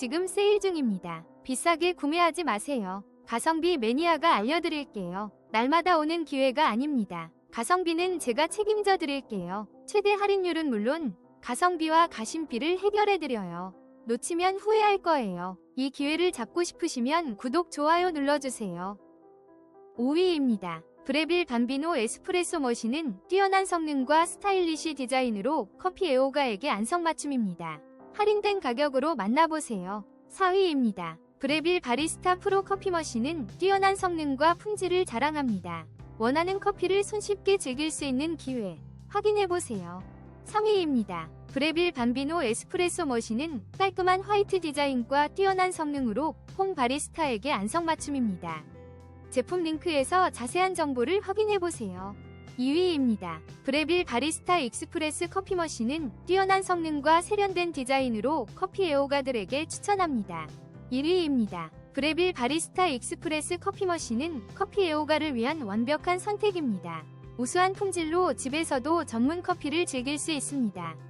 지금 세일 중입니다. 비싸게 구매하지 마세요. 가성비 매니아가 알려드릴게요. 날마다 오는 기회가 아닙니다. 가성비는 제가 책임져 드릴게요. 최대 할인율은 물론 가성비와 가심비를 해결해 드려요. 놓치면 후회할 거예요. 이 기회를 잡고 싶으시면 구독, 좋아요 눌러주세요. 5위입니다. 브레빌 밤비노 에스프레소 머신은 뛰어난 성능과 스타일리시 디자인으로 커피 애호가에게 안성맞춤입니다. 할인된 가격으로 만나보세요. 4위입니다. 브레빌 바리스타 프로 커피 머신은 뛰어난 성능과 품질을 자랑합니다. 원하는 커피를 손쉽게 즐길 수 있는 기회 확인해보세요. 3위입니다. 브레빌 밤비노 에스프레소 머신은 깔끔한 화이트 디자인과 뛰어난 성능으로 홈 바리스타에게 안성맞춤입니다. 제품 링크에서 자세한 정보를 확인해보세요. 2위입니다. 브레빌 바리스타 익스프레스 커피 머신은 뛰어난 성능과 세련된 디자인으로 커피 애호가들에게 추천합니다. 1위입니다. 브레빌 바리스타 익스프레스 커피 머신은 커피 애호가를 위한 완벽한 선택입니다. 우수한 품질로 집에서도 전문 커피를 즐길 수 있습니다.